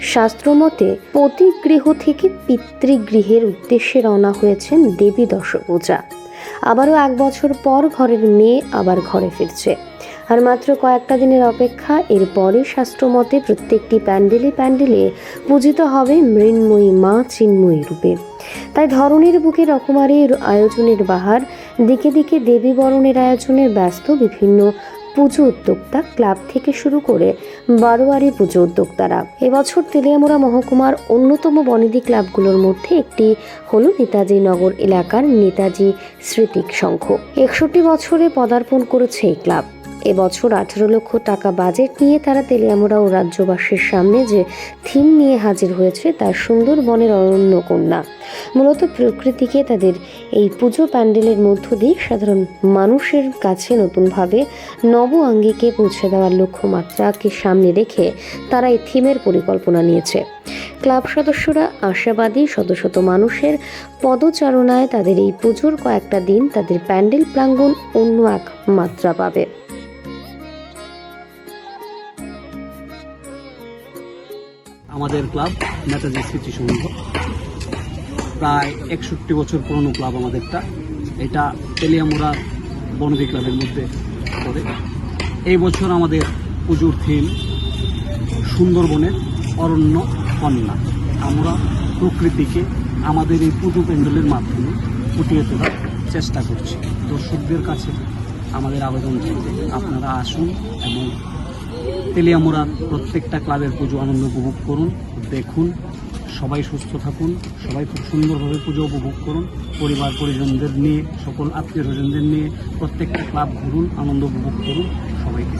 শাস্ত্রমতে পতিগৃহ থেকে পিতৃগৃহের উদ্দেশ্যে রওনা হয়েছেন দেবী দশভূজা আবারও এক বছর পর ঘরের মেয়ে আবার ঘরে ফিরছে। আর মাত্র কয়েকটা দিনের অপেক্ষা এরপরে শাস্ত্রমতে প্রত্যেকটি প্যান্ডেলে প্যান্ডেলে পূজিত হবে মৃন্ময়ী মা চিন্ময়ী রূপে। তাই ধরনের বুকে রকমারির আয়োজনের বাহার, দিকে দিকে দেবী বরণের আয়োজনের ব্যস্ত বিভিন্ন পুজো উদ্যোক্তা ক্লাব থেকে শুরু করে বারোয়ারি পুজো উদ্যোক্তারা। এবছর তেলিয়ামোড়া মহকুমার অন্যতম বনেদি ক্লাবগুলোর মধ্যে একটি হল নেতাজি নগর এলাকার নেতাজি স্মৃতিক সংঘ। একষট্টি বছরে পদার্পণ করেছে এই ক্লাব। এবছর আঠেরো লক্ষ টাকা বাজেট নিয়ে তারা তেলিয়ামুড়া ও রাজ্যবাসীর সামনে যে থিম নিয়ে হাজির হয়েছে তার সুন্দরবনের অরণ্য কন্যা মূলত প্রকৃতিকে তাদের এই পুজো প্যান্ডেলের মধ্য দিয়ে সাধারণ মানুষের কাছে নতুনভাবে নব আঙ্গিকে পৌঁছে দেওয়ার লক্ষ্যমাত্রাকে সামনে রেখে তারা এই থিমের পরিকল্পনা নিয়েছে। ক্লাব সদস্যরা আশাবাদী শত শত মানুষের পদচারণায় তাদের এই পুজোর কয়েকটা দিন তাদের প্যান্ডেল প্রাঙ্গণ অন্য এক মাত্রা পাবে। আমাদের ক্লাব নেতাজি স্মৃতি সংঘ প্রায় একষট্টি বছর পুরনো ক্লাব আমাদেরটা। এটা তেলিয়ামুড়া বনদী ক্লাবের মধ্যে পড়ে। এই বছর আমাদের পুজোর থিম সুন্দরবনের অরণ্য কন্যা। আমরা প্রকৃতিকে আমাদের এই পুজো প্যান্ডেলের মাধ্যমে ফুটিয়ে তোলার চেষ্টা করছি। দর্শকদের কাছে আমাদের আবেদন থাকবে। আপনারা আসুন এবং তেলিয়ামুড়ার প্রত্যেকটা ক্লাবের পুজো আনন্দ উপভোগ করুন, দেখুন, সবাই সুস্থ থাকুন, সবাই খুব সুন্দরভাবে পুজো উপভোগ করুন, পরিবার, পরিজনদের নিয়ে, সকল আত্মীয় স্বজনদের নিয়ে প্রত্যেকটা ক্লাব ঘুরুন, আনন্দ উপভোগ করুন, সবাইকে